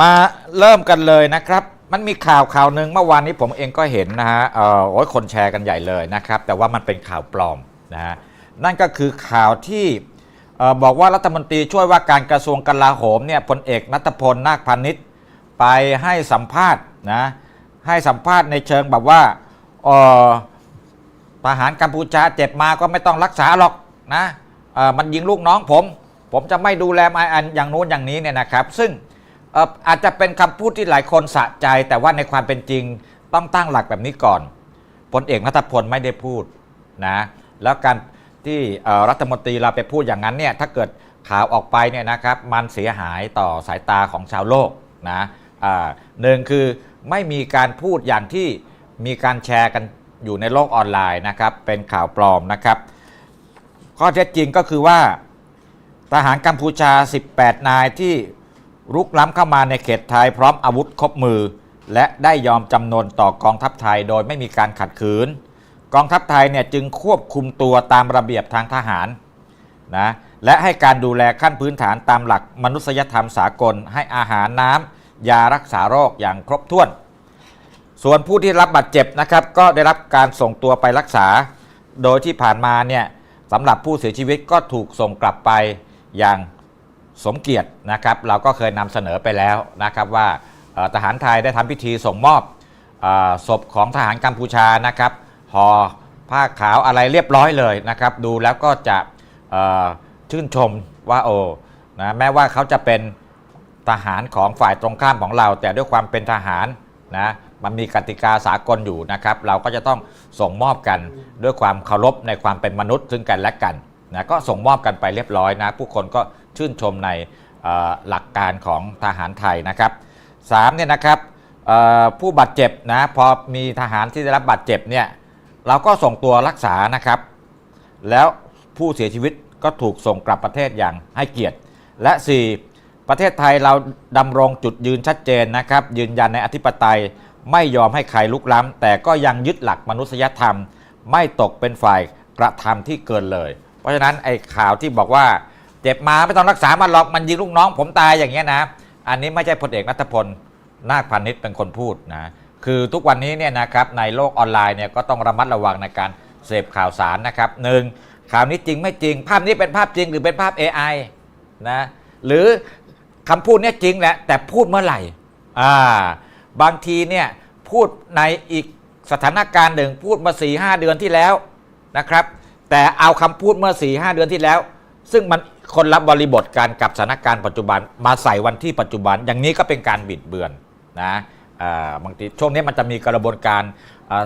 มาเริ่มกันเลยนะครับ มันมีข่าวข่าวหนึ่งเมื่อวานนี้ผมเองก็เห็นนะฮะเอ่อโอ้ยคนแชร์กันใหญ่เลยนะครับ แต่ว่ามันเป็นข่าวปลอมนะฮะนั่นก็คือข่าวที่เอ่อบอกว่ารัฐมนตรีช่วยว่าการกระทรวงกลาโหมเนี่ยพลเอกนัทพลนาคพาณิชไปให้สัมภาษณ์นะให้สัมภาษณ์ในเชิงแบบว่าเอ่อทหารกัมพูชาเจ็บมาก็ไม่ต้องรักษาหรอกนะเอ่อมันยิงลูกน้องผม ผมจะไม่ดูแลมาอันอย่างโน้นอย่างนี้เนี่ยนะครับ ซึ่ง อาจจะเป็นคำพูดที่หลายคนสะใจ แต่ว่าในความเป็นจริงต้องตั้งหลักแบบนี้ก่อนพลเอกนัทพลไม่ได้พูดนะแล้วการที่รัฐมนตรีเราไปพูดอย่างนั้นเนี่ยถ้าเกิดข่าวออกไปเนี่ยนะครับมันเสียหายต่อสายตาของชาวโลกนะหนึ่งคือไม่มีการพูดอย่างที่มีการแชร์กันอยู่ในโลกออนไลน์นะครับเป็นข่าวปลอมนะครับ ข้อเท็จจริงก็คือว่าทหารกัมพูชา 18 นายที่ รุกล้ำเข้ามาในเขตไทยพร้อมอาวุธครบมือ และได้ยอมจำนนต่อกองทัพไทยโดยไม่มีการขัดขืน กองทัพไทยเนี่ยจึงควบคุมตัวตามระเบียบทางทหารนะและให้การดูแลขั้นพื้นฐานตามหลักมนุษยธรรมสากล ให้อาหารน้ำยารักษาโรคอย่างครบถ้วน ส่วนผู้ที่รับบาดเจ็บนะครับก็ได้รับการส่งตัวไปรักษา โดยที่ผ่านมาเนี่ยสำหรับผู้เสียชีวิตก็ถูกส่งกลับไปอย่าง สมเกียรตินะครับเราก็เคยนำเสนอไปแล้วนะครับว่าทหารไทยได้ทำพิธีส่งมอบศพของทหารกัมพูชานะครับห่อผ้าขาวอะไรเรียบร้อยเลยนะครับ ดูแล้วก็จะชื่นชมว่าโอ้นะแม้ว่าเขาจะเป็นทหารของฝ่ายตรงข้ามของเรา แต่ด้วยความเป็นทหารนะมันมีกติกาสากลอยู่นะครับ เราก็จะต้องส่งมอบกันด้วยความเคารพในความเป็นมนุษย์ซึ่งกันและกันนะก็ส่งมอบกันไปเรียบร้อยนะ ผู้คนก็ ชื่นชมในหลักการของทหารไทยนะครับสามเนี่ยนะครับผู้บาดเจ็บนะพอมีทหารที่ได้รับบาดเจ็บเนี่ยเราก็ส่งตัวรักษานะครับ แล้วผู้เสียชีวิตก็ถูกส่งกลับประเทศอย่างให้เกียรติ และ 4. ประเทศไทยเราดำรงจุดยืนชัดเจนนะครับ ยืนยันในอธิปไตยไม่ยอมให้ใครลุกล้ำ แต่ก็ยังยึดหลักมนุษยธรรม ไม่ตกเป็นฝ่ายกระทำที่เกินเลย เพราะฉะนั้นไอ้ข่าวที่บอกว่า เจ็บมาไม่ต้องรักษามันหรอกมันยิงลูกน้อง ผมตายอย่างเงี้ยนะ อันนี้ไม่ใช่พลเอกนัทพลนาคพาณิชเป็นคนพูดนะคือทุกวันนี้เนี่ยนะครับในโลกออนไลน์เนี่ยก็ต้องระมัดระวังในการเสพข่าวสารนะครับหนึ่งข่าวนี้จริงไม่จริง ภาพนี้เป็นภาพจริงหรือเป็นภาพ AI นะหรือคำพูดเนี่ยจริงแหละแต่พูดเมื่อไหร่อ่าบางทีเนี่ยพูดในอีกสถานการณ์หนึ่งพูดมา4ีหเดือนที่แล้วนะครับ แต่เอาคำพูดเมื่อ4ีหเดือนที่แล้ว ซึ่งมัน คนละบบริบทกันกับสถานการณ์ปัจจุบันมาใส่วันที่ปัจจุบัน อย่างนี้ก็เป็นการบิดเบือนนะบางทีช่วงนี้มันจะมีกระบวนการ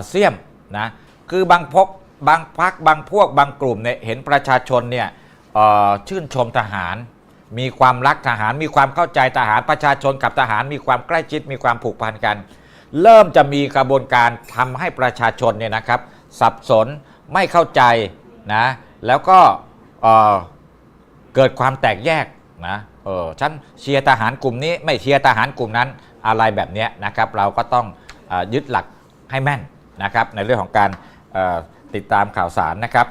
เสี่ยมนะคือบางพกบางพักบางพวกบางกลุ่มเนี่ยเห็นประชาชนเนี่ยชื่นชมทหาร มีความรักทหาร มีความเข้าใจทหารประชาชนกับทหารมีความใกล้ชิดมีความผูกพันกัน เริ่มจะมีกระบวนการทำให้ประชาชนเนี่ยนะครับ สับสนไม่เข้าใจนะแล้วก็ เกิดความแตกแยกนะเออฉันเชียร์ทหารกลุ่มนี้ไม่เชียร์ทหารกลุ่มนั้นอะไรแบบนี้นะครับ เราก็ต้องออยึดหลักให้แม่นนะครับในเรื่องของการติดตามข่าวสารนะครับ